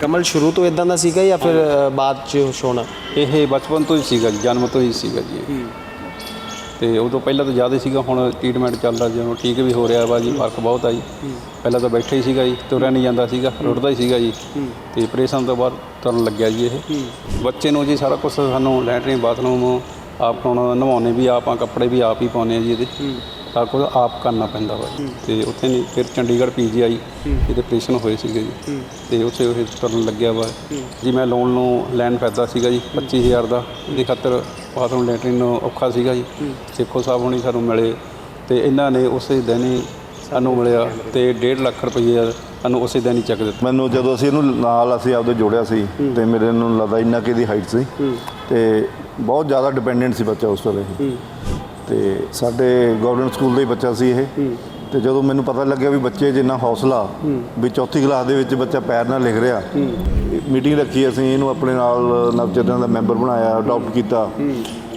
ਕਮਲ ਸ਼ੁਰੂ ਤੋਂ ਇਦਾਂ ਦਾ ਸੀਗਾ ਜਾਂ ਫਿਰ ਬਾਅਦ ਚ ਹੋਣਾ? ਇਹ ਬਚਪਨ ਤੋਂ ਹੀ ਸੀਗਾ ਜੀ ਜਨਮ ਤੋਂ ਹੀ ਸੀਗਾ ਜੀ ਇਹ। ਤੇ ਉਦੋਂ ਪਹਿਲਾਂ ਤਾਂ ਜ਼ਿਆਦਾ ਸੀਗਾ ਹੁਣ ਟ੍ਰੀਟਮੈਂਟ ਚੱਲਦਾ ਜਦੋਂ ਠੀਕ ਵੀ ਹੋ ਰਿਹਾ ਵਾ ਜੀ ਫ਼ਰਕ ਬਹੁਤ ਆ ਜੀ। ਪਹਿਲਾਂ ਤਾਂ ਬੈਠਾ ਹੀ ਸੀਗਾ ਜੀ ਤੁਰਿਆ ਨਹੀਂ ਜਾਂਦਾ ਸੀਗਾ ਰੁੜਦਾ ਹੀ ਸੀਗਾ ਜੀ। ਤੇ ਆਪਰੇਸ਼ਨ ਤੋਂ ਬਾਅਦ ਤੁਰਨ ਲੱਗਿਆ ਜੀ ਇਹ। ਬੱਚੇ ਨੂੰ ਜੀ ਸਾਰਾ ਕੁਝ ਸਾਨੂੰ ਲੈਟਰਿਨ ਬਾਥਰੂਮ ਆਪ ਹੁਣ ਨਵਾਉਣੇ ਵੀ ਆਪ ਆ ਕੱਪੜੇ ਵੀ ਆਪ ਹੀ ਪਾਉਣੇ ਆ ਜੀ ਇਹਦੇ ਸਾਰਾ ਕੁਝ ਆਪ ਕਰਨਾ ਪੈਂਦਾ ਵਾ। ਤੇ ਉੱਥੇ ਨਹੀਂ ਫਿਰ ਚੰਡੀਗੜ੍ਹ ਪੀਜੀਆਈ ਇਹਦੇ ਆਪਰੇਸ਼ਨ ਹੋਏ ਸੀਗੇ ਜੀ। ਤੇ ਉੱਥੇ ਉਹ ਤੁਰਨ ਲੱਗਿਆ ਵਾ। ਜੀ ਮੈਂ ਲੋਨ ਨੂੰ ਲੈਣ ਫਿਰਦਾ ਸੀਗਾ ਜੀ 25000 ਦਾ। ਇਹਦੇ ਖਾਤਰ ਬਾਥਰੂਮ ਲੈਟਰਿਨ ਔਖਾ ਸੀਗਾ ਜੀ। ਸੇਖੋ ਸਾਹਿਬ ਹੁਣੀ ਸਾਨੂੰ ਮਿਲੇ ਤੇ ਇਹਨਾਂ ਨੇ ਉਸੇ ਦਿਨ ਹੀ ਸਾਨੂੰ ਮਿਲਿਆ ਤੇ 1.5 ਲੱਖ ਰੁਪਏ ਸਾਨੂੰ ਉਸੇ ਦਿਨ ਹੀ ਚੱਕ ਦਿੱਤਾ। ਮੈਨੂੰ ਜਦੋਂ ਅਸੀਂ ਇਹਨੂੰ ਨਾਲ ਅਸੀਂ ਆਪਦੇ ਜੋੜਿਆ ਸੀ ਤੇ ਮੇਰੇ ਨੂੰ ਲੱਗਦਾ ਇੰਨਾ ਕਿ ਦੀ ਹਾਈਟ ਸੀ। ਤੇ ਬਹੁਤ ਜ਼ਿਆਦਾ ਡਿਪੈਂਡੈਂਟ ਸੀ ਬੱਚਾ ਉਸ ਵੇਲੇ। ਤੇ ਸਾਡੇ ਗਵਰਨਮੈਂਟ ਸਕੂਲ ਦਾ ਹੀ ਬੱਚਾ ਸੀ ਇਹ। ਤੇ ਜਦੋਂ ਮੈਨੂੰ ਪਤਾ ਲੱਗਿਆ ਵੀ ਬੱਚੇ ਜਿੰਨਾ ਹੌਸਲਾ ਵੀ ਚੌਥੀ ਕਲਾਸ ਦੇ ਵਿੱਚ ਬੱਚਾ ਪੈਰ ਨਾਲ ਲਿਖ ਰਿਹਾ, ਮੀਟਿੰਗ ਰੱਖੀ ਅਸੀਂ, ਇਹਨੂੰ ਆਪਣੇ ਨਾਲ ਨਵਚੇਤਨ ਦਾ ਮੈਂਬਰ ਬਣਾਇਆ ਅਡਾਪਟ ਕੀਤਾ।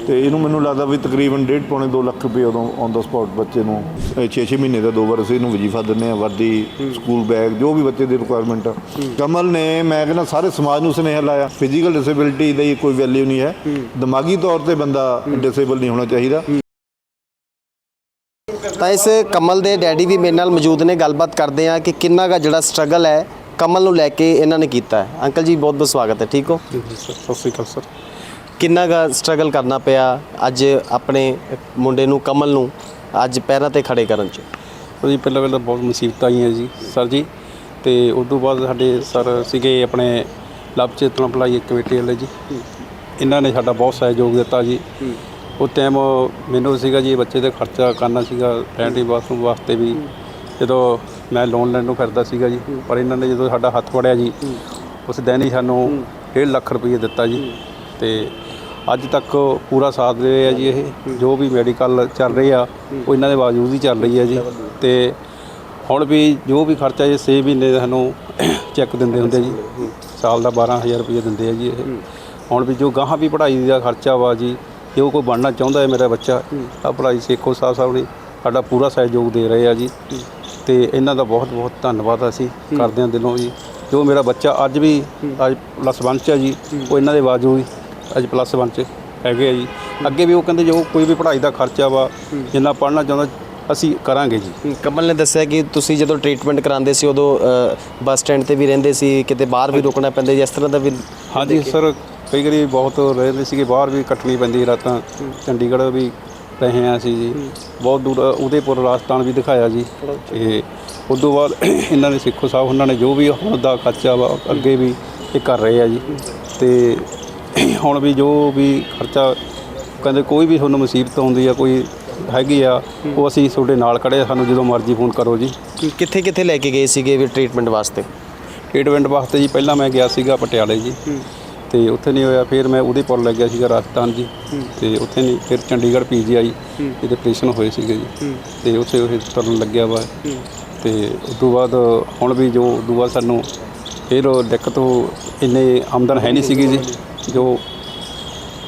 ਤੇ ਇਹਨੂੰ ਮੈਨੂੰ ਲੱਗਦਾ ਵੀ ਤਕਰੀਬਨ 1.5 ਪੌਣੇ 2 ਲੱਖ ਰੁਪਏ ਉਦੋਂ ਔਨ ਦਾ ਸਪੌਟ ਬੱਚੇ ਨੂੰ 6-6 ਮਹੀਨੇ ਦਾ ਦੋ ਵਾਰ ਅਸੀਂ ਇਹਨੂੰ ਵਜੀਫਾ ਦਿੰਦੇ ਆ ਵਰਦੀ ਸਕੂਲ ਬੈਗ ਜੋ ਵੀ ਬੱਚੇ ਦੀ ਰਿਕੁਆਇਰਮੈਂਟ ਆ। ਕਮਲ ਨੇ, ਮੈਂ ਕਹਿੰਦਾ ਸਾਰੇ ਸਮਾਜ ਨੂੰ ਸੁਨੇਹਾ ਲਾਇਆ ਫਿਜ਼ੀਕਲ ਡਿਸੇਬਿਲਿਟੀ ਦੀ ਕੋਈ ਵੈਲਿਊ ਨਹੀਂ ਹੈ। ਦਿਮਾਗੀ ਤੌਰ ਤੇ ਬੰਦਾ ਡਿਸੇਬਲ ਨਹੀਂ ਹੋਣਾ ਚਾਹੀਦਾ। ਤਾਂ ਇਸ ਕਮਲ ਦੇ ਡੈਡੀ ਵੀ ਮੇਰੇ ਨਾਲ ਮੌਜੂਦ ਨੇ ਗੱਲਬਾਤ ਕਰਦੇ ਆ ਕਿ ਕਿੰਨਾ ਦਾ ਜਿਹੜਾ ਸਟਰਗਲ ਹੈ ਕਮਲ ਨੂੰ ਲੈ ਕੇ ਇਹਨਾਂ ਨੇ ਕੀਤਾ ਹੈ। ਅੰਕਲ ਜੀ ਬਹੁਤ ਬਹੁਤ ਸਵਾਗਤ ਹੈ ਠੀਕ ਹੋ? ਜੀ ਸਰ ਸਤਿ ਸ਼੍ਰੀ ਅਕਾਲ ਸਰ। ਕਿੰਨਾ ਦਾ ਸਟਰਗਲ ਕਰਨਾ ਪਿਆ ਅੱਜ ਆਪਣੇ ਮੁੰਡੇ ਨੂੰ ਕਮਲ ਨੂੰ ਅੱਜ ਪੈਰਾਂ ਤੇ ਖੜੇ ਕਰਨ ਚ? ਸਰ ਜੀ ਪਹਿਲਾਂ ਪਹਿਲਾਂ ਬਹੁਤ ਮੁਸੀਬਤਾਂ ਆਈਆਂ ਜੀ ਸਰ ਜੀ। ਤੇ ਉਸ ਤੋਂ ਬਾਅਦ ਸਾਡੇ ਸਰ ਸੀਗੇ ਆਪਣੇ ਲਵ ਚੇਤਨਾ ਭਲਾਈ ਕਮੇਟੀ ਵਾਲੇ ਜੀ। ਇਹਨਾਂ ਨੇ ਸਾਡਾ ਬਹੁਤ ਸਹਿਯੋਗ ਦਿੱਤਾ ਜੀ। ਉਹ ਟਾਈਮ ਮੈਨੂੰ ਸੀਗਾ ਜੀ ਬੱਚੇ ਦੇ ਖਰਚਾ ਕਰਨਾ ਸੀਗਾ ਲੈਂਟਰੀ ਬਾਥਰੂਮ ਵਾਸਤੇ ਵੀ। ਜਦੋਂ ਮੈਂ ਲੋਨ ਲੈਣ ਨੂੰ ਫਿਰਦਾ ਸੀਗਾ ਜੀ, ਪਰ ਇਹਨਾਂ ਨੇ ਜਦੋਂ ਸਾਡਾ ਹੱਥ ਫੜਿਆ ਜੀ, ਉਸ ਦਿਨ ਹੀ ਸਾਨੂੰ 1.5 ਲੱਖ ਰੁਪਏ ਦਿੱਤਾ ਜੀ। ਤੇ ਅੱਜ ਤੱਕ ਪੂਰਾ ਸਾਥ ਦੇ ਰਿਹਾ ਜੀ ਇਹ, ਜੋ ਵੀ ਮੈਡੀਕਲ ਚੱਲ ਰਹੀ ਆ, ਉਹ ਇਹਨਾਂ ਦੇ ਬਾਵਜੂਦ ਹੀ ਚੱਲ ਰਹੀ ਹੈ ਜੀ। ਤੇ ਹੁਣ ਵੀ ਜੋ ਵੀ ਖਰਚਾ ਇਹ 6 ਮਹੀਨੇ ਦਾ ਸਾਨੂੰ ਚੈੱਕ ਦਿੰਦੇ ਹੁੰਦੇ ਜੀ, ਸਾਲ ਦਾ 12000 ਰੁਪਏ ਦਿੰਦੇ ਆ ਜੀ ਇਹ। ਹੁਣ ਵੀ ਜੋ ਗਾਹਾਂ ਵੀ ਪੜ੍ਹਾਈ ਦਾ ਖਰਚਾ ਵਾ ਜੀ ਜੋ ਕੋਈ ਬਣਨਾ ਚਾਹੁੰਦਾ ਹੈ ਮੇਰਾ ਬੱਚਾ ਆ ਪੜ੍ਹਾਈ ਸੇਖੋ ਸਾਹਿਬ ਸਾਹਿਬ ਨੇ ਸਾਡਾ ਪੂਰਾ ਸਹਿਯੋਗ ਦੇ ਰਹੇ ਆ ਜੀ। ਤੇ ਇਹਨਾਂ ਦਾ ਬਹੁਤ ਬਹੁਤ ਧੰਨਵਾਦ ਅਸੀਂ ਕਰਦੇ ਹਾਂ ਦਿਲੋਂ ਜੀ। ਜੋ ਮੇਰਾ ਬੱਚਾ ਅੱਜ ਵੀ ਅੱਜ ਪਲੱਸ 1 ਚ ਆ ਜੀ ਉਹ ਇਹਨਾਂ ਦੇ ਬਾਵਜੂਦ ਹੀ ਅੱਜ ਪਲੱਸ 1 ਚ ਹੈਗੇ ਆ ਜੀ। ਅੱਗੇ ਵੀ ਉਹ ਕਹਿੰਦੇ ਜੋ ਕੋਈ ਵੀ ਪੜ੍ਹਾਈ ਦਾ ਖਰਚਾ ਵਾ ਜਿੰਨਾ ਪੜ੍ਹਨਾ ਚਾਹੁੰਦਾ ਅਸੀਂ ਕਰਾਂਗੇ ਜੀ। ਕਮਲ ਨੇ ਦੱਸਿਆ ਕਿ ਤੁਸੀਂ ਜਦੋਂ ਟ੍ਰੀਟਮੈਂਟ ਕਰਾਉਂਦੇ ਸੀ ਉਦੋਂ ਬੱਸ ਸਟੈਂਡ ਤੇ ਵੀ ਰਹਿੰਦੇ ਸੀ ਕਿਤੇ ਬਾਹਰ ਵੀ ਰੁਕਣਾ ਪੈਂਦਾ ਜੀ ਇਸ ਤਰ੍ਹਾਂ ਦਾ ਵੀ ਹਾਂਜੀ ਸਰ ਕਈ ਵਾਰੀ ਬਹੁਤ ਰਹਿੰਦੇ ਸੀਗੇ ਬਾਹਰ ਵੀ ਕੱਟਣੀ ਪੈਂਦੀ ਸੀ ਰਾਤਾਂ। ਚੰਡੀਗੜ੍ਹ ਵੀ ਰਹੇ ਹਾਂ ਅਸੀਂ ਜੀ। ਬਹੁਤ ਦੂਰ ਉਦੇਪੁਰ ਰਾਜਸਥਾਨ ਵੀ ਦਿਖਾਇਆ ਜੀ। ਤੇ ਉਸ ਤੋਂ ਬਾਅਦ ਇਹਨਾਂ ਨੇ ਸਿੱਖੋ ਸਾਹਿਬ ਉਹਨਾਂ ਨੇ ਜੋ ਵੀ ਹੁਣ ਦਾ ਖਰਚਾ ਵਾ ਅੱਗੇ ਵੀ ਇਹ ਕਰ ਰਹੇ ਆ ਜੀ। ਤੇ ਹੁਣ ਵੀ ਜੋ ਵੀ ਖਰਚਾ ਕਹਿੰਦੇ ਕੋਈ ਵੀ ਤੁਹਾਨੂੰ ਮੁਸੀਬਤ ਆਉਂਦੀ ਆ ਕੋਈ ਹੈਗੀ ਆ ਉਹ ਅਸੀਂ ਤੁਹਾਡੇ ਨਾਲ ਖੜੇ ਆ, ਸਾਨੂੰ ਜਦੋਂ ਮਰਜ਼ੀ ਫੋਨ ਕਰੋ ਜੀ। ਕਿੱਥੇ ਕਿੱਥੇ ਲੈ ਕੇ ਗਏ ਸੀਗੇ ਵੀ ਟ੍ਰੀਟਮੈਂਟ ਵਾਸਤੇ? ਟ੍ਰੀਟਮੈਂਟ ਵਾਸਤੇ ਜੀ ਪਹਿਲਾਂ ਮੈਂ ਗਿਆ ਸੀਗਾ ਪਟਿਆਲੇ ਜੀ। ਤੇ ਉੱਥੇ ਨਹੀਂ ਹੋਇਆ ਫਿਰ ਮੈਂ ਉਦੇਪੁਰ ਲੈ ਗਿਆ ਸੀਗਾ ਰਾਜਸਥਾਨ ਜੀ। ਤੇ ਉੱਥੇ ਨਹੀਂ ਫਿਰ ਚੰਡੀਗੜ੍ਹ ਪੀਜੀਆਈ ਇਹਦੇ ਆਪਰੇਸ਼ਨ ਹੋਏ ਸੀਗੇ ਜੀ। ਤੇ ਉੱਥੇ ਉਹ ਤੁਰਨ ਲੱਗਿਆ ਵਾ। ਤੇ ਉਸ ਤੋਂ ਬਾਅਦ ਹੁਣ ਵੀ ਜੋ ਉਸ ਤੋਂ ਬਾਅਦ ਸਾਨੂੰ ਫਿਰ ਦਿੱਕਤ ਉਹ ਇੰਨੇ ਆਮਦਨ ਹੈ ਨਹੀਂ ਸੀਗੀ ਜੀ। ਜੋ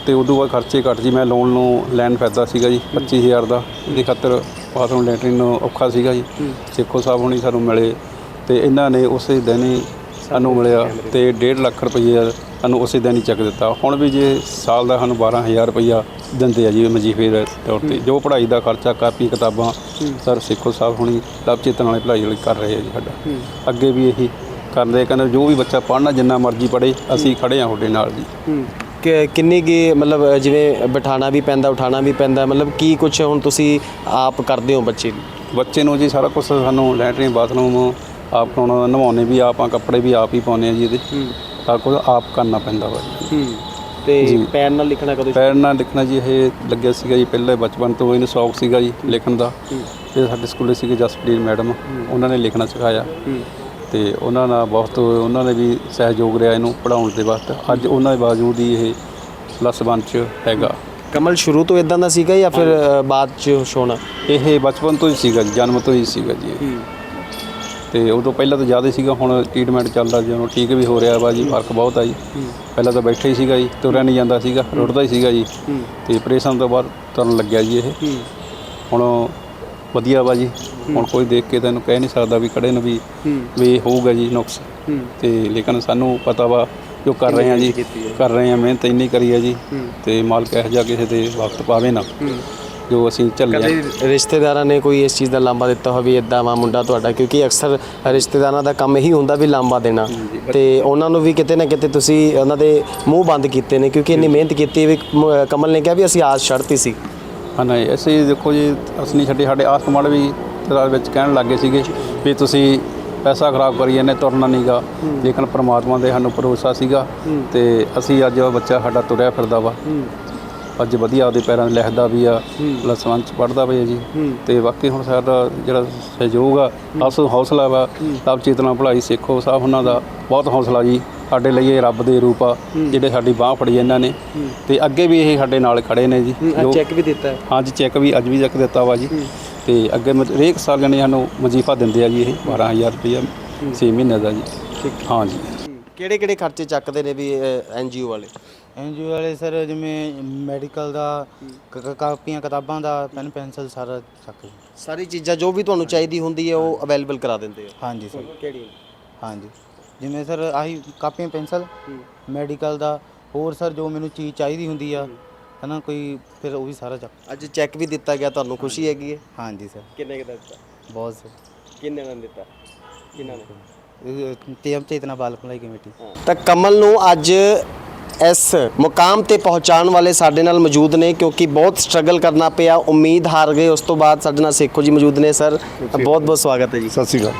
ਤੇ ਉਦੋਂ ਬਾਅਦ ਖਰਚੇ ਘੱਟ ਜੀ। ਮੈਂ ਲੋਨ ਨੂੰ ਲੈਣ ਫਿਰਦਾ ਸੀਗਾ ਜੀ 25000 ਦਾ। ਇਹਦੇ ਖਾਤਰ ਬਾਥਰੂਮ ਲੈਟਰਿਨ ਔਖਾ ਸੀਗਾ ਜੀ। ਸੇਖੋ ਸਾਹਿਬ ਹੁਣੀ ਸਾਨੂੰ ਮਿਲੇ। ਤੇ ਇਹਨਾਂ ਨੇ ਉਸੇ ਦਿਨ ਹੀ ਸਾਨੂੰ ਮਿਲਿਆ ਤੇ 1.5 ਲੱਖ ਰੁਪਏ ਸਾਨੂੰ ਉਸੇ ਦਿਨ ਹੀ ਚੱਕ ਦਿੱਤਾ। ਹੁਣ ਵੀ ਜੇ ਸਾਲ ਦਾ ਸਾਨੂੰ 12000 ਰੁਪਈਆ ਦਿੰਦੇ ਆ ਜੀ ਵਜੀਫੇ ਦੇ ਤੌਰ ਤੇ। ਜੋ ਪੜ੍ਹਾਈ ਦਾ ਖਰਚਾ ਕਾਪੀ ਕਿਤਾਬਾਂ ਸਰ ਸੇਖੋ ਸਾਹਿਬ ਹੁਣੀ ਲਵ ਚੇਤਨ ਵਾਲੇ ਪੜ੍ਹਾਈ ਵਾਲੇ ਕਰ ਰਹੇ ਆ ਜੀ ਸਾਡਾ। ਅੱਗੇ ਵੀ ਇਹੀ ਕਰਦੇ ਕਹਿੰਦੇ ਜੋ ਵੀ ਬੱਚਾ ਪੜ੍ਹਨਾ ਜਿੰਨਾ ਮਰਜ਼ੀ ਪੜ੍ਹੇ ਅਸੀਂ ਖੜੇ ਆ ਤੁਹਾਡੇ ਨਾਲ ਜੀ। ਕਿ ਕਿੰਨੀ ਕੀ ਮਤਲਬ ਜਿਵੇਂ ਬਿਠਾਣਾ ਵੀ ਪੈਂਦਾ ਉਠਾਣਾ ਵੀ ਪੈਂਦਾ ਮਤਲਬ ਕੀ ਕੁਝ ਹੁਣ ਤੁਸੀਂ ਆਪ ਕਰਦੇ ਹੋ ਬੱਚੇ ਲਈ ਬੱਚੇ ਨੂੰ ਜੀ ਸਾਰਾ ਕੁਝ ਸਾਨੂੰ ਲੈਟਰਿਨ ਬਾਥਰੂਮ ਆਪ ਕਰਾਉਣਾ ਨਵਾਉਣੇ ਵੀ ਆਪ ਕੱਪੜੇ ਵੀ ਆਪ ਹੀ ਪਾਉਣੇ ਆ ਜੀ ਇਹਦੇ ਸਾਰਾ ਕੁਝ ਆਪ ਕਰਨਾ ਪੈਂਦਾ ਵਾ। ਜੀ ਤੇ ਪੈਨ ਨਾਲ ਲਿਖਣਾ ਕਦੋਂ ਪੈਰ ਨਾਲ ਲਿਖਣਾ ਜੀ ਇਹ ਲੱਗਿਆ ਸੀਗਾ ਜੀ ਪਹਿਲੇ ਬਚਪਨ ਤੋਂ ਇਹਨੂੰ ਸ਼ੌਕ ਸੀਗਾ ਜੀ ਲਿਖਣ ਦਾ। ਇਹ ਸਾਡੇ ਸਕੂਲੇ ਸੀਗੇ ਜਸਪ੍ਰੀਤ ਮੈਡਮ ਉਹਨਾਂ ਨੇ ਲਿਖਣਾ ਸਿਖਾਇਆ। ਤੇ ਉਹਨਾਂ ਨਾਲ ਬਹੁਤ ਉਹਨਾਂ ਨੇ ਵੀ ਸਹਿਯੋਗ ਰਿਹਾ ਇਹਨੂੰ ਪੜਾਉਣ ਦੇ ਵਾਸਤੇ। ਅੱਜ ਉਹਨਾਂ ਦੇ ਬਾਵਜੂਦ ਹੀ ਇਹ ਪਲੱਸ 1 ਚ ਹੈਗਾ। ਕਮਲ ਸ਼ੁਰੂ ਤੋਂ ਇਦਾਂ ਦਾ ਸੀਗਾ ਜਾਂ ਫਿਰ ਬਾਅਦ ਚ ਹੋਣਾ? ਇਹ ਬਚਪਨ ਤੋਂ ਹੀ ਸੀਗਾ ਜੀ ਜਨਮ ਤੋਂ ਹੀ ਸੀਗਾ ਜੀ ਇਹ। ਤੇ ਉਦੋਂ ਪਹਿਲਾਂ ਤਾਂ ਜ਼ਿਆਦਾ ਸੀਗਾ ਹੁਣ ਟ੍ਰੀਟਮੈਂਟ ਚੱਲਦਾ ਜਦੋਂ ਠੀਕ ਵੀ ਹੋ ਰਿਹਾ ਵਾ ਜੀ ਫ਼ਰਕ ਬਹੁਤ ਆ ਜੀ। ਪਹਿਲਾਂ ਤਾਂ ਬੈਠਾ ਹੀ ਸੀਗਾ ਜੀ ਤੁਰਿਆ ਨਹੀਂ ਜਾਂਦਾ ਸੀਗਾ ਰੁੜਦਾ ਹੀ ਸੀਗਾ ਜੀ। ਤੇ ਆਪਰੇਸ਼ਨ ਤੋਂ ਬਾਅਦ ਤੁਰਨ ਲੱਗਿਆ ਜੀ ਇਹ। ਹੁਣ ਵਧੀਆ ਵਾ ਜੀ। ਹੁਣ ਕੋਈ ਦੇਖ ਕੇ ਤੈਨੂੰ ਕਹਿ ਨਹੀਂ ਸਕਦਾ ਵੀ ਖੜੇ ਨੂੰ ਵੀ ਵੀ ਹੋਊਗਾ ਜੀ ਨੁਕਸ। ਤੇ ਲੇਕਿਨ ਸਾਨੂੰ ਪਤਾ ਵਾ ਜੋ ਕਰ ਰਹੇ ਆ ਜੀ ਕਰ ਰਹੇ ਆ ਮਿਹਨਤ ਇੰਨੀ ਕਰੀ ਹੈ ਜੀ। ਤੇ ਮਾਲਕ ਇਹੋ ਜਿਹਾ ਕਿਸੇ ਦੇ ਵਕਤ ਪਾਵੇ ਨਾ। ਜੋ ਅਸੀਂ ਝੱਲਿਆ ਕਦੇ ਰਿਸ਼ਤੇਦਾਰਾਂ ਨੇ ਕੋਈ ਇਸ ਚੀਜ਼ ਦਾ ਲਾਂਬਾ ਦਿੱਤਾ ਹੋਵੇ ਇਦਾਂ ਵਾ ਮੁੰਡਾ ਤੁਹਾਡਾ ਕਿਉਂਕਿ ਅਕਸਰ ਰਿਸ਼ਤੇਦਾਰਾਂ ਦਾ ਕੰਮ ਇਹੀ ਹੁੰਦਾ ਵੀ ਲਾਂਬਾ ਦੇਣਾ। ਤੇ ਉਹਨਾਂ ਨੂੰ ਵੀ ਕਿਤੇ ਨਾ ਕਿਤੇ ਤੁਸੀਂ ਉਹਨਾਂ ਦੇ ਮੂੰਹ ਬੰਦ ਕੀਤੇ ਨੇ ਕਿਉਂਕਿ ਇੰਨੀ ਮਿਹਨਤ ਕੀਤੀ ਵੀ ਮ- ਕਮਲ ਨੇ ਕਿਹਾ ਵੀ ਅਸੀਂ ਆਸ ਛੱਡਤੀ ਸੀ। ਹਾਂ ਨਹੀਂ ਅਸੀਂ ਦੇਖੋ ਜੀ ਅਸੀਂ ਨਹੀਂ ਛੱਡੇ ਸਾਡੇ ਆਸ ਕਮਾਂਡ ਵੀ ਤੇਰਾ ਵਿੱਚ ਕਹਿਣ ਲੱਗੇ ਸੀਗੇ ਵੀ ਤੁਸੀਂ ਪੈਸਾ ਖਰਾਬ ਕਰੀ ਜਾਂਦੇ ਤੁਰਨਾ ਨਹੀਂਗਾ ਲੇਕਿਨ ਪ੍ਰਮਾਤਮਾ ਦੇ ਸਾਨੂੰ ਭਰੋਸਾ ਸੀਗਾ ਤੇ ਅਸੀਂ ਅੱਜ ਉਹ ਬੱਚਾ ਸਾਡਾ ਤੁਰਿਆ ਫਿਰਦਾ ਵਾ। ਅੱਜ ਵਧੀਆ ਉਹਦੇ ਪੈਰਾਂ 'ਤੇ ਲਿਖਦਾ ਵੀ ਆ ਪਲੱਸ 1 ਚ ਪੜਦਾ ਵੀ ਆ ਜੀ। ਤੇ ਬਾਕੀ ਹੁਣ ਸਾਡਾ ਜਿਹੜਾ ਸਹਿਯੋਗ ਆ ਅਸ ਹੌਸਲਾ ਵਾ ਸਭ ਚੇਤਨਾ ਭਲਾਈ ਸਿੱਖੋ ਸਾਹਿਬ ਉਹਨਾਂ ਦਾ ਬਹੁਤ ਹੌਸਲਾ ਜੀ। ਸਾਡੇ ਲਈ ਇਹ ਰੱਬ ਦੇ ਰੂਪ ਆ ਜਿਹੜੇ ਸਾਡੀ ਬਾਹ ਫੜੀ ਇਹਨਾਂ ਨੇ। ਤੇ ਅੱਗੇ ਵੀ ਇਹ ਸਾਡੇ ਨਾਲ ਖੜੇ ਨੇ ਜੀ। ਜੋ ਚੈੱਕ ਵੀ ਦਿੱਤਾ। ਹੈ ਹਾਂਜੀ ਚੈੱਕ ਵੀ ਅੱਜ ਵੀ ਚੈੱਕ ਦਿੱਤਾ ਵਾ ਜੀ। ਤੇ ਅੱਗੇ ਹਰੇਕ ਸਾਲ ਜਣੇ ਸਾਨੂੰ ਵਜ਼ੀਫਾ ਦਿੰਦੇ ਆ ਜੀ ਇਹ 12000 ਰੁਪਇਆ 6 ਮਹੀਨੇ ਦਾ ਜੀ। ਹਾਂਜੀ ਕਿਹੜੇ ਕਿਹੜੇ ਖਰਚੇ ਚੱਕਦੇ ਨੇ ਵੀ ਐਨਜੀਓ ਵਾਲੇ? ਐਨਜੀਓ ਵਾਲੇ ਸਰ ਜਿਵੇਂ ਮੈਡੀਕਲ ਦਾ ਕ- ਕ- ਕਾਪੀਆਂ ਕਿਤਾਬਾਂ ਦਾ ਪੈਨ ਪੈਨਸਲ ਸਾਰਾ ਚੱਕ ਸਾਰੀ ਚੀਜ਼ਾਂ ਜੋ ਵੀ ਤੁਹਾਨੂੰ ਚਾਹੀਦੀ ਹੁੰਦੀ ਹੈ ਉਹ ਅਵੇਲੇਬਲ ਕਰਾ ਦਿੰਦੇ ਆ। ਹਾਂਜੀ ਸਰ ਕਿਹੜੀ ਹਾਂਜੀ। ਜਿਵੇਂ ਸਰ ਆਹੀ ਕਾਪੀਆਂ ਪੈਨਸਲ ਮੈਡੀਕਲ ਦਾ ਹੋਰ ਸਰ ਜੋ ਮੈਨੂੰ ਚੀਜ਼ ਚਾਹੀਦੀ ਹੁੰਦੀ ਆ ਹਨਾ ਕੋਈ ਫਿਰ ਉਹ ਵੀ ਸਾਰਾ ਚੱਕ। ਅੱਜ ਚੈੱਕ ਵੀ ਦਿੱਤਾ ਗਿਆ ਤੁਹਾਨੂੰ ਖੁਸ਼ੀ ਹੈਗੀ ਹੈ? ਹਾਂਜੀ ਸਰ ਕਿੰਨੇ ਦਾ ਦਿੱਤਾ? ਬਹੁਤ ਸਰ ਕਿੰਨੇ ਦਾ ਦਿੱਤਾ? ਕਿੰਨਾ ਨੇ? ਤੇਮ ਚੇਤਨਾ ਬਾਲ ਭਲਾਈ ਕਮੇਟੀ। ਤਾਂ ਕਮਲ ਨੂੰ ਅੱਜ ਇਸ ਮੁਕਾਮ ਤੇ ਪਹੁੰਚਾਉਣ ਵਾਲੇ ਸਾਡੇ ਨਾਲ ਮੌਜੂਦ ਨੇ ਕਿਉਂਕਿ ਬਹੁਤ ਸਟਰਗਲ ਕਰਨਾ ਪਿਆ। ਉਮੀਦ ਹਾਰ ਗਏ। ਉਸ ਤੋਂ ਬਾਅਦ ਸਾਡੇ ਨਾਲ ਸੇਖੋ ਜੀ ਮੌਜੂਦ ਨੇ ਸਰ। ਬਹੁਤ ਬਹੁਤ ਸਵਾਗਤ ਹੈ ਜੀ। ਸਤਿ ਸ਼੍ਰੀ ਅਕਾਲ।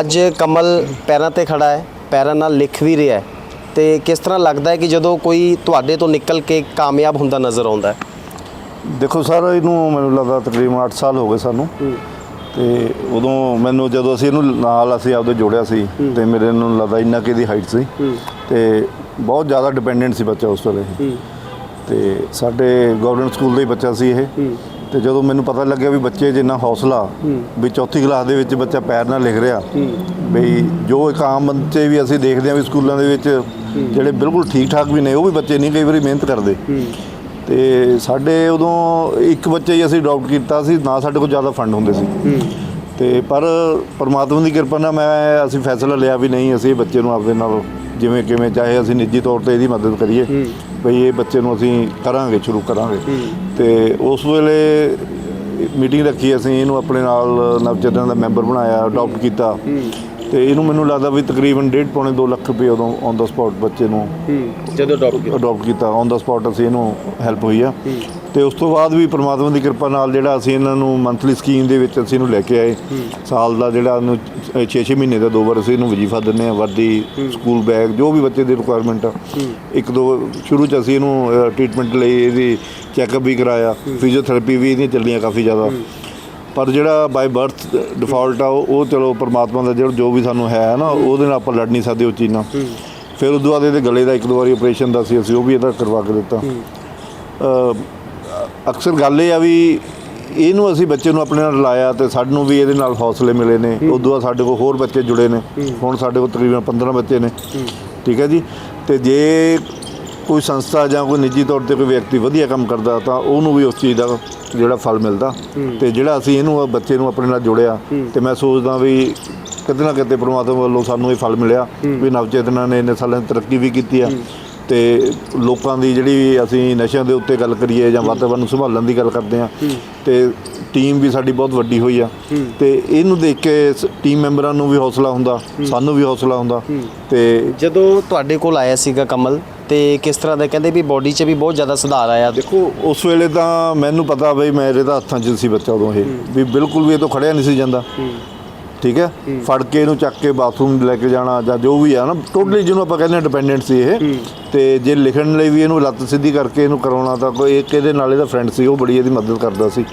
ਅੱਜ ਕਮਲ ਪੈਰਾਂ ਤੇ ਖੜਾ ਹੈ। ਪੈਰਾਂ ਨਾਲ ਲਿਖ ਵੀ ਰਿਹਾ ਹੈ। ਤੇ ਕਿਸ ਤਰ੍ਹਾਂ ਲੱਗਦਾ ਹੈ ਕਿ ਜਦੋਂ ਕੋਈ ਤੁਹਾਡੇ ਤੋਂ ਨਿਕਲ ਕੇ ਕਾਮਯਾਬ ਹੁੰਦਾ ਨਜ਼ਰ ਆਉਂਦਾ ਹੈ? ਦੇਖੋ ਸਰ ਇਹਨੂੰ ਮੈਨੂੰ ਲੱਗਦਾ ਤਕਰੀਬਨ 8 ਸਾਲ ਹੋ ਗਏ ਸਾਨੂੰ। ਤੇ ਉਦੋਂ ਮੈਨੂੰ ਜਦੋਂ ਅਸੀਂ ਇਹਨੂੰ ਨਾਲ ਅਸੀਂ ਆਪਦੇ ਜੋੜਿਆ ਸੀ ਤੇ ਮੇਰੇ ਨੂੰ ਲੱਗਦਾ ਇੰਨਾ ਕਿ ਦੀ ਹਾਈਟ ਸੀ। ਤੇ ਬਹੁਤ ਜ਼ਿਆਦਾ ਡਿਪੈਂਡੈਂਟ ਸੀ ਬੱਚਾ ਉਸ ਵੇਲੇ। ਤੇ ਸਾਡੇ ਗਵਰਨਮੈਂਟ ਸਕੂਲ ਦਾ ਹੀ ਬੱਚਾ ਸੀ ਇਹ। ਤੇ ਜਦੋਂ ਮੈਨੂੰ ਪਤਾ ਲੱਗਿਆ ਵੀ ਬੱਚੇ ਜਿੰਨਾ ਹੌਸਲਾ ਵੀ ਚੌਥੀ ਕਲਾਸ ਦੇ ਵਿੱਚ ਬੱਚਾ ਪੈਰ ਨਾਲ ਲਿਖ ਰਿਹਾ। ਵੀ ਜੋ ਇੱਕ ਆਮ ਬੱਚੇ ਵੀ ਅਸੀਂ ਦੇਖਦੇ ਹਾਂ ਵੀ ਸਕੂਲਾਂ ਦੇ ਵਿੱਚ ਜਿਹੜੇ ਬਿਲਕੁਲ ਠੀਕ ਠਾਕ ਵੀ ਨੇ ਉਹ ਵੀ ਬੱਚੇ ਨਹੀਂ ਕਈ ਵਾਰੀ ਮਿਹਨਤ ਕਰਦੇ। ਤੇ ਸਾਡੇ ਉਦੋਂ ਇੱਕ ਬੱਚਾ ਹੀ ਅਸੀਂ ਅਡਾਪਟ ਕੀਤਾ ਸੀ ਨਾ ਸਾਡੇ ਕੋਲ ਜ਼ਿਆਦਾ ਫੰਡ ਹੁੰਦੇ ਸੀ। ਤੇ ਪਰ ਪਰਮਾਤਮਾ ਦੀ ਕਿਰਪਾ ਨਾਲ ਮੈਂ ਅਸੀਂ ਫੈਸਲਾ ਲਿਆ ਵੀ ਨਹੀਂ ਅਸੀਂ ਬੱਚੇ ਨੂੰ ਆਪਦੇ ਨਾਲ ਜਿਵੇਂ ਕਿਵੇਂ ਚਾਹੇ ਅਸੀਂ ਨਿੱਜੀ ਤੌਰ ਤੇ ਇਹਦੀ ਮਦਦ ਕਰੀਏ ਬਈ ਇਹ ਬੱਚੇ ਨੂੰ ਅਸੀਂ ਕਰਾਂਗੇ ਸ਼ੁਰੂ ਕਰਾਂਗੇ। ਤੇ ਉਸ ਵੇਲੇ ਮੀਟਿੰਗ ਰੱਖੀ ਅਸੀਂ ਇਹਨੂੰ ਆਪਣੇ ਨਾਲ ਨਵਚੇਤਨ ਦਾ ਮੈਂਬਰ ਬਣਾਇਆ ਅਡਾਪਟ ਕੀਤਾ। ਤੇ ਇਹਨੂੰ ਮੈਨੂੰ ਲੱਗਦਾ ਵੀ ਤਕਰੀਬਨ 1.5 ਪੌਣੇ 2 ਲੱਖ ਰੁਪਏ ਉਦੋਂ ਔਨ ਦਾ ਸਪੌਟ ਬੱਚੇ ਨੂੰ ਜਦੋਂ ਡਾਕਟਰ ਅਡਾਪਟ ਕੀਤਾ। ਔਨ ਦਾ ਸਪੌਟ ਅਸੀਂ ਇਹਨੂੰ ਹੈਲਪ ਹੋਈ ਆ। ਤੇ ਉਸ ਤੋਂ ਬਾਅਦ ਵੀ ਪ੍ਰਮਾਤਮਾ ਦੀ ਕਿਰਪਾ ਨਾਲ ਜਿਹੜਾ ਅਸੀਂ ਇਹਨਾਂ ਨੂੰ ਮੰਥਲੀ ਸਕੀਮ ਦੇ ਵਿੱਚ ਅਸੀਂ ਇਹਨੂੰ ਲੈ ਕੇ ਆਏ। ਸਾਲ ਦਾ ਜਿਹੜਾ ਉਹਨੂੰ 6-6 ਮਹੀਨੇ ਦਾ ਦੋ ਵਾਰ ਅਸੀਂ ਇਹਨੂੰ ਵਜੀਫਾ ਦਿੰਦੇ ਆ ਵਰਦੀ ਸਕੂਲ ਬੈਗ ਜੋ ਵੀ ਬੱਚੇ ਦੀ ਰਿਕੁਆਇਰਮੈਂਟ ਆ। ਇੱਕ ਦੋ ਸ਼ੁਰੂ ਚ ਅਸੀਂ ਇਹਨੂੰ ਟ੍ਰੀਟਮੈਂਟ ਲਈ ਇਹਦੀ ਚੈੱਕਅਪ ਵੀ ਕਰਾਇਆ। ਫਿਜ਼ੀਓਥੈਰੇਪੀ ਵੀ ਇਹਦੀਆਂ ਚੱਲੀਆਂ ਕਾਫੀ ਜ਼ਿਆਦਾ। ਪਰ ਜਿਹੜਾ ਬਾਈ ਬਰਥ ਡਿਫਾਲਟ ਆ ਉਹ ਉਹ ਚਲੋ ਪ੍ਰਮਾਤਮਾ ਦਾ ਜਿਹੜਾ ਜੋ ਵੀ ਸਾਨੂੰ ਹੈ ਨਾ ਉਹਦੇ ਨਾਲ ਆਪਾਂ ਲੜ ਨਹੀਂ ਸਕਦੇ ਉਸ ਚੀਜ਼ ਨਾਲ। ਫਿਰ ਉਦੋਂ ਬਾਅਦ ਇਹਦੇ ਗਲੇ ਦਾ ਇੱਕ ਦੋ ਵਾਰੀ ਆਪਰੇਸ਼ਨ ਦਾ ਸੀ ਅਸੀਂ ਉਹ ਵੀ ਇਹਦਾ ਕਰਵਾ ਕੇ ਦਿੱਤਾ। ਅਕਸਰ ਗੱਲ ਇਹ ਆ ਵੀ ਇਹਨੂੰ ਅਸੀਂ ਬੱਚੇ ਨੂੰ ਆਪਣੇ ਨਾਲ ਲਾਇਆ ਤੇ ਸਾਨੂੰ ਵੀ ਇਹਦੇ ਨਾਲ ਹੌਸਲੇ ਮਿਲੇ ਨੇ। ਉਦੋਂ ਬਾਅਦ ਸਾਡੇ ਕੋਲ ਹੋਰ ਬੱਚੇ ਜੁੜੇ ਨੇ। ਹੁਣ ਸਾਡੇ ਕੋਲ ਤਕਰੀਬਨ 15 ਬੱਚੇ ਨੇ। ਠੀਕ ਹੈ ਜੀ? ਤੇ ਜੇ ਕੋਈ ਸੰਸਥਾ ਜਾਂ ਕੋਈ ਨਿੱਜੀ ਤੌਰ ਤੇ ਕੋਈ ਵਿਅਕਤੀ ਵਧੀਆ ਕੰਮ ਕਰਦਾ ਤਾਂ ਉਹਨੂੰ ਵੀ ਉਸ ਚੀਜ਼ ਦਾ ਜਿਹੜਾ ਫਲ ਮਿਲਦਾ। ਤੇ ਜਿਹੜਾ ਅਸੀਂ ਇਹਨੂੰ ਬੱਚੇ ਨੂੰ ਆਪਣੇ ਨਾਲ ਜੋੜਿਆ ਤੇ ਮੈਂ ਸੋਚਦਾ ਵੀ ਕਿਤੇ ਨਾ ਕਿਤੇ ਪ੍ਰਮਾਤਮਾ ਵੱਲੋਂ ਸਾਨੂੰ ਇਹ ਫਲ ਮਿਲਿਆ ਵੀ ਨਵਚੇਤਨਾ ਨੇ ਇੰਨੇ ਸਾਲਾਂ ਤਰੱਕੀ ਵੀ ਕੀਤੀ ਆ। ਤੇ ਲੋਕਾਂ ਦੀ ਜਿਹੜੀ ਅਸੀਂ ਨਸ਼ਿਆਂ ਦੇ ਉੱਤੇ ਗੱਲ ਕਰੀਏ ਜਾਂ ਵਾਤਾਵਰਨ ਨੂੰ ਸੰਭਾਲਣ ਦੀ ਗੱਲ ਕਰਦੇ ਆ ਤੇ ਟੀਮ ਵੀ ਸਾਡੀ ਬਹੁਤ ਵੱਡੀ ਹੋਈ ਆ। ਤੇ ਇਹਨੂੰ ਦੇਖ ਕੇ ਟੀਮ ਮੈਂਬਰਾਂ ਨੂੰ ਵੀ ਹੌਸਲਾ ਹੁੰਦਾ ਸਾਨੂੰ ਵੀ ਹੌਸਲਾ ਹੁੰਦਾ ਤੇ ਜਦੋਂ ਤੁਹਾਡੇ ਕੋਲ ਆਇਆ ਸੀਗਾ ਕਮਲ ਤੇ ਕਿਸ ਤਰ੍ਹਾਂ ਦਾ ਕਹਿੰਦੇ ਵੀ ਬੋਡੀ 'ਚ ਵੀ ਬਹੁਤ ਜ਼ਿਆਦਾ ਸੁਧਾਰ ਆਇਆ? ਦੇਖੋ ਉਸ ਵੇਲੇ ਤਾਂ ਮੈਨੂੰ ਪਤਾ ਬਈ ਮੇਰੇ ਤਾਂ ਹੱਥਾਂ 'ਚ ਸੀ ਬੱਚਾ ਉਦੋਂ ਇਹ। ਵੀ ਬਿਲਕੁਲ ਵੀ ਇਹ ਤੋਂ ਖੜਿਆ ਨਹੀਂ ਸੀ ਜਾਂਦਾ। ਠੀਕ ਹੈ? ਫੜ ਕੇ ਇਹਨੂੰ ਚੱਕ ਕੇ ਬਾਥਰੂਮ ਲੈ ਕੇ ਜਾਣਾ ਜਾਂ ਜੋ ਵੀ ਆ ਨਾ ਟੋਟਲੀ ਜਿਹਨੂੰ ਆਪਾਂ ਕਹਿੰਦੇ ਡਿਪੈਂਡੈਂਟ ਸੀ ਇਹ। ਤੇ ਜੇ ਲਿਖਣ ਲਈ ਵੀ ਇਹਨੂੰ ਲੱਤ ਸਿੱਧੀ ਕਰਕੇ ਇਹਨੂੰ ਕਰਾਉਣਾ ਤਾਂ ਕੋਈ ਇੱਕ ਇਹਦੇ ਨਾਲ ਇਹਦਾ ਫਰੈਂਡ ਸੀ ਉਹ ਬੜੀ ਇਹਦੀ ਮਦਦ ਕਰਦਾ ਸੀ।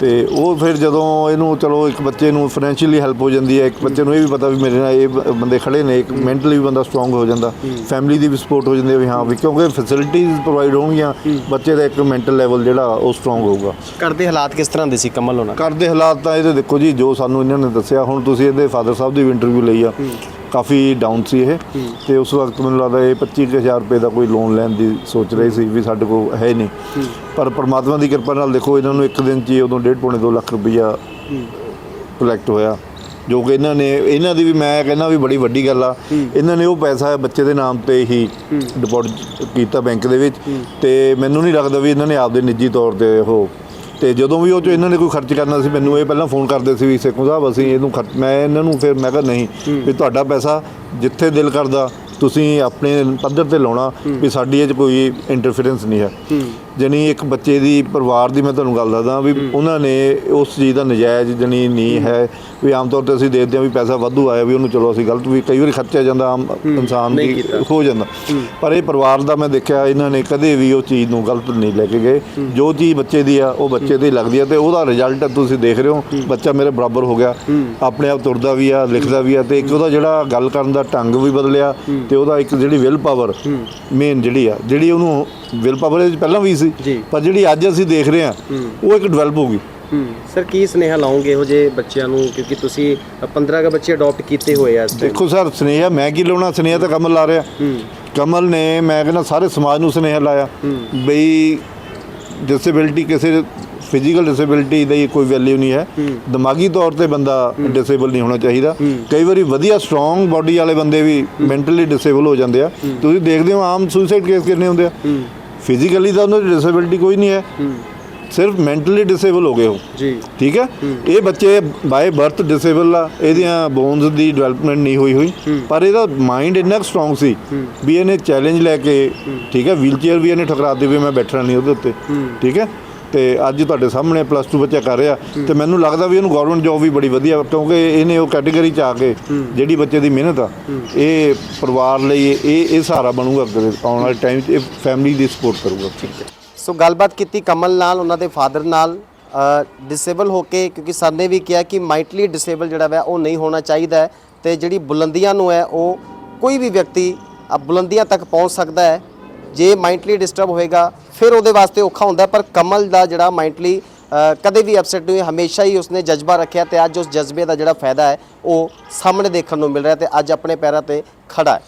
ਤੇ ਉਹ ਫਿਰ ਜਦੋਂ ਇਹਨੂੰ ਚਲੋ ਇੱਕ ਬੱਚੇ ਨੂੰ ਫਾਈਨੈਂਸ਼ੀਅਲੀ ਹੈਲਪ ਹੋ ਜਾਂਦੀ ਹੈ ਇੱਕ ਬੱਚੇ ਨੂੰ ਇਹ ਵੀ ਪਤਾ ਵੀ ਮੇਰੇ ਨਾਲ ਇਹ ਬੰਦੇ ਖੜੇ ਨੇ ਇੱਕ ਮੈਂਟਲੀ ਵੀ ਬੰਦਾ ਸਟਰੋਂਗ ਹੋ ਜਾਂਦਾ ਫੈਮਿਲੀ ਦੀ ਵੀ ਸਪੋਰਟ ਹੋ ਜਾਂਦੀ ਹੈ ਵੀ ਹਾਂ ਵੀ ਕਿਉਂਕਿ ਫੈਸਿਲਿਟੀਜ਼ ਪ੍ਰੋਵਾਈਡ ਹੋਣਗੀਆਂ ਬੱਚੇ ਦਾ ਇੱਕ ਮੈਂਟਲ ਲੈਵਲ ਜਿਹੜਾ ਉਹ ਸਟਰੋਂਗ ਹੋਊਗਾ। ਘਰ ਦੇ ਹਾਲਾਤ ਕਿਸ ਤਰ੍ਹਾਂ ਦੇ ਸੀ ਕਮਲ ਹੋਣਾ? ਘਰ ਦੇ ਹਾਲਾਤ ਤਾਂ ਇਹਦੇ ਦੇਖੋ ਜੀ ਜੋ ਸਾਨੂੰ ਇਹਨਾਂ ਨੇ ਦੱਸਿਆ ਹੁਣ ਤੁਸੀਂ ਇਹਦੇ ਫਾਦਰ ਸਾਹਿਬ ਦੀ ਵੀ ਇੰਟਰਵਿਊ ਲਈ ਆ। ਕਾਫੀ ਡਾਊਨ ਸੀ ਇਹ। ਤੇ ਉਸ ਵਕਤ ਮੈਨੂੰ ਲੱਗਦਾ ਇਹ 25000 ਰੁਪਏ ਦਾ ਕੋਈ ਲੋਨ ਲੈਣ ਦੀ ਸੋਚ ਰਹੇ ਸੀ ਵੀ ਸਾਡੇ ਕੋਲ ਹੈ ਨਹੀਂ। ਪਰ ਪਰਮਾਤਮਾ ਦੀ ਕਿਰਪਾ ਨਾਲ ਦੇਖੋ ਇਹਨਾਂ ਨੂੰ ਇੱਕ ਦਿਨ 'ਚ ਹੀ ਉਦੋਂ 1.5 ਪੌਣੇ 2 ਲੱਖ ਰੁਪਈਆ ਕਲੈਕਟ ਹੋਇਆ। ਜੋ ਕਿ ਇਹਨਾਂ ਨੇ ਇਹਨਾਂ ਦੀ ਵੀ ਮੈਂ ਕਹਿੰਦਾ ਵੀ ਬੜੀ ਵੱਡੀ ਗੱਲ ਆ। ਇਹਨਾਂ ਨੇ ਉਹ ਪੈਸਾ ਬੱਚੇ ਦੇ ਨਾਮ ਤੇ ਹੀ ਡਿਪੋਜ਼ਿਟ ਕੀਤਾ ਬੈਂਕ ਦੇ ਵਿੱਚ। ਤੇ ਮੈਨੂੰ ਨਹੀਂ ਲੱਗਦਾ ਵੀ ਇਹਨਾਂ ਨੇ ਆਪਦੇ ਨਿੱਜੀ ਤੌਰ ਤੇ ਉਹ ਤੇ ਜਦੋਂ ਵੀ ਉਹ ਚ ਇਹਨਾਂ ਨੇ ਕੋਈ ਖਰਚ ਕਰਨਾ ਸੀ ਮੈਨੂੰ ਇਹ ਪਹਿਲਾਂ ਫੋਨ ਕਰਦੇ ਸੀ ਵੀ ਸੇਖੋਂ ਸਾਹਿਬ ਅਸੀਂ ਇਹਨੂੰ ਖਰਚ ਮੈਂ ਇਹਨਾਂ ਨੂੰ ਫਿਰ ਮੈਂ ਕਿਹਾ ਨਹੀਂ ਵੀ ਤੁਹਾਡਾ ਪੈਸਾ ਜਿੱਥੇ ਦਿਲ ਕਰਦਾ ਤੁਸੀਂ ਆਪਣੇ ਪੱਧਰ ਤੇ ਲਾਉਣਾ ਵੀ ਸਾਡੀ ਇਹ ਚ ਕੋਈ ਇੰਟਰਫੇਰੈਂਸ ਨਹੀਂ ਹੈ। ਜਣੀ ਇੱਕ ਬੱਚੇ ਦੀ ਪਰਿਵਾਰ ਦੀ ਮੈਂ ਤੁਹਾਨੂੰ ਗੱਲ ਦੱਸਦਾ ਵੀ ਉਹਨਾਂ ਨੇ ਉਸ ਚੀਜ਼ ਦਾ ਨਜਾਇਜ਼ ਜਣੀ ਨਹੀਂ ਹੈ। ਵੀ ਆਮ ਤੌਰ ਤੇ ਅਸੀਂ ਦੇਖਦੇ ਹਾਂ ਵੀ ਪੈਸਾ ਵਾਧੂ ਆਇਆ ਵੀ ਉਹਨੂੰ ਚਲੋ ਅਸੀਂ ਗਲਤ ਵੀ ਕਈ ਵਾਰੀ ਖਰਚਿਆ ਜਾਂਦਾ ਆਮ ਇਨਸਾਨ ਦੀ। ਹੋ ਜਾਂਦਾ। ਪਰ ਇਹ ਪਰਿਵਾਰ ਦਾ ਮੈਂ ਦੇਖਿਆ ਇਹਨਾਂ ਨੇ ਕਦੇ ਵੀ ਉਹ ਚੀਜ਼ ਨੂੰ ਗਲਤ ਨਹੀਂ ਲੈ ਕੇ ਗਏ। ਜੋ ਚੀਜ਼ ਬੱਚੇ ਦੀ ਆ ਉਹ ਬੱਚੇ ਤੇ ਹੀ। ਲੱਗਦੀ ਆ ਤੇ ਉਹਦਾ ਰਿਜ਼ਲਟ ਤੁਸੀਂ ਦੇਖ ਰਹੇ ਹੋ ਬੱਚਾ ਮੇਰੇ ਬਰਾਬਰ ਹੋ ਗਿਆ। ਆਪਣੇ ਆਪ ਤੁਰਦਾ ਵੀ ਆ ਲਿਖਦਾ ਵੀ ਆ ਤੇ ਇੱਕ ਉਹਦਾ ਜਿਹੜਾ ਗੱਲ ਕਰਨ ਦਾ ਢੰਗ ਵੀ ਬਦਲਿਆ ਤੇ ਉਹਦਾ ਇੱਕ ਜਿਹੜੀ ਵਿਲ ਪਾਵਰ ਮੇਨ ਜਿਹੜੀ ਆ ਜਿਹੜੀ ਉਹਨੂੰ ਵਿਲ ਪਾਵਰ ਪਹਿਲਾਂ ਵੀ ਸੀ ਜੀ। ਪਰ ਜਿਹੜੀ ਅੱਜ ਅਸੀਂ ਦੇਖ ਰਹੇ ਆ ਉਹ ਇੱਕ ਡਿਵੈਲਪ ਹੋ ਗਈ। ਸਰ ਕੀ ਸੁਨੇਹਾ ਲਾਉਂਗੇ ਇਹੋ ਜਿਹੇ ਬੱਚਿਆਂ ਨੂੰ? ਕਿਉਂਕਿ ਤੁਸੀਂ 15 ਕ ਬੱਚੇ ਅਡਾਪਟ ਕੀਤੇ ਹੋਏ ਆ ਇਸ time। ਦੇਖੋ ਸਰ ਸਨੇਹਾ ਮੈਂ ਕੀ ਲਾਉਣਾ? ਸਨੇਹਾ ਤਾਂ ਕਮਲ ਲਾ ਰਿਹਾ। ਕਮਲ ਨੇ ਮੈਂ ਕਹਿੰਦਾ ਸਾਰੇ ਸਮਾਜ ਨੂੰ ਸਨੇਹਾ ਲਾਇਆ। ਬਈ ਡਿਸੇਬਿਲਟੀ ਕਿਸੇ ਫਿਜ਼ੀਕਲ ਡਿਸੇਬਿਲਟੀ ਦੀ ਕੋਈ ਵੈਲਿਊ ਨਹੀਂ ਹੈ। ਦਿਮਾਗੀ ਤੌਰ ਤੇ ਬੰਦਾ ਡਿਸੇਬਲ ਨਹੀਂ ਹੋਣਾ ਚਾਹੀਦਾ। ਕਈ ਵਾਰੀ ਵਧੀਆ ਸਟਰੋਂਗ ਬਾਡੀ ਵਾਲੇ ਬੰਦੇ ਵੀ ਮੈਂਟਲੀ ਡਿਸੇਬਲ ਹੋ ਜਾਂਦੇ ਆ। ਤੁਸੀਂ ਦੇਖਦੇ ਹੋ ਆਮ ਸੁਸਾਈਡ ਕੇਸ ਕਿੰਨੇ ਹੁੰਦੇ ਆ। ਫਿਜ਼ੀਕਲੀ ਤਾਂ ਉਹਨਾਂ ਦੀ ਡਿਸੇਬਿਲਟੀ ਕੋਈ ਨਹੀਂ ਹੈ। ਸਿਰਫ ਮੈਂਟਲੀ ਡਿਸੇਬਲ ਹੋ ਗਏ ਹੋ ਜੀ। ਠੀਕ ਹੈ? ਇਹ ਬੱਚੇ ਬਾਏ ਬਰਥ ਡਿਸੇਬਲ ਆ ਇਹਦੀਆਂ ਬੋਨਸ ਦੀ ਡਿਵੈਲਪਮੈਂਟ ਨਹੀਂ ਹੋਈ ਹੋਈ। ਪਰ ਇਹਦਾ ਮਾਈਂਡ ਇੰਨਾ ਸਟਰੋਂਗ ਸੀ ਵੀ ਇਹਨੇ ਚੈਲੰਜ ਲੈ ਕੇ ਠੀਕ ਹੈ ਵੀਲ ਚੇਅਰ ਵੀ ਇਹਨੇ ਠੁਕਰਾ ਦਿੱਤੀ ਵੀ ਮੈਂ ਬੈਠਣਾ ਨਹੀਂ ਉਹਦੇ ਉੱਤੇ। ਠੀਕ ਹੈ? ਤੇ ਅੱਜ ਤੁਹਾਡੇ ਸਾਹਮਣੇ ਪਲੱਸ 2 ਬੱਚਾ ਕਰ ਰਿਹਾ ਤੇ ਮੈਨੂੰ ਲੱਗਦਾ ਵੀ ਇਹਨੂੰ ਗਵਰਨਮੈਂਟ ਜੋਬ ਵੀ ਬੜੀ ਵਧੀਆ ਕਿਉਂਕਿ ਇਹਨੇ ਉਹ ਕੈਟਾਗਰੀ ਚ ਆ ਕੇ ਜਿਹੜੀ ਬੱਚੇ ਦੀ ਮਿਹਨਤ ਆ ਇਹ ਪਰਿਵਾਰ ਲਈ ਇਹ ਇਹ ਸਹਾਰਾ ਬਣੂਗਾ ਅੱਗੇ ਆਉਣ ਵਾਲੇ ਟਾਈਮ 'ਚ ਇਹ ਫੈਮਿਲੀ ਦੀ ਸਪੋਰਟ ਕਰੂਗਾ। ਸੋ ਗੱਲਬਾਤ ਕੀਤੀ ਕਮਲ ਨਾਲ ਉਹਨਾਂ ਦੇ ਫਾਦਰ ਨਾਲ। ਡਿਸੇਬਲ ਹੋ ਕੇ ਕਿਉਂਕਿ ਸਰ ਨੇ ਵੀ ਕਿਹਾ ਕਿ ਮਾਈਟਲੀ ਡਿਸੇਬਲ ਜਿਹੜਾ ਵਾ ਉਹ ਨਹੀਂ ਹੋਣਾ ਚਾਹੀਦਾ ਹੈ। ਤੇ ਜਿਹੜੀ ਬੁਲੰਦੀਆਂ ਨੂੰ ਹੈ ਉਹ ਕੋਈ ਵੀ ਵਿਅਕਤੀ ਆ ਬੁਲੰਦੀਆਂ ਤੱਕ ਪਹੁੰਚ ਸਕਦਾ ਹੈ। ਜੇ ਮਾਈਂਡਲੀ ਡਿਸਟਰਬ ਹੋਏਗਾ, ਫਿਰ ਉਹਦੇ ਵਾਸਤੇ ਔਖਾ ਹੁੰਦਾ ਪਰ ਕਮਲ ਦਾ ਜਿਹੜਾ ਮਾਈਂਡਲੀ ਕਦੇ ਵੀ ਅਪਸੈਟ ਨਹੀਂ ਹੋਇਆ ਹਮੇਸ਼ਾ ਹੀ ਉਸਨੇ ਜਜ਼ਬਾ ਰੱਖਿਆ ਤੇ ਅੱਜ ਉਸ ਜਜ਼ਬੇ ਦਾ ਜਿਹੜਾ ਫਾਇਦਾ ਹੈ, ਉਹ ਸਾਹਮਣੇ ਦੇਖਣ ਨੂੰ ਮਿਲ ਰਿਹਾ ਤੇ ਅੱਜ ਆਪਣੇ ਪੈਰਾਂ ਤੇ ਖੜਾ ਹੈ।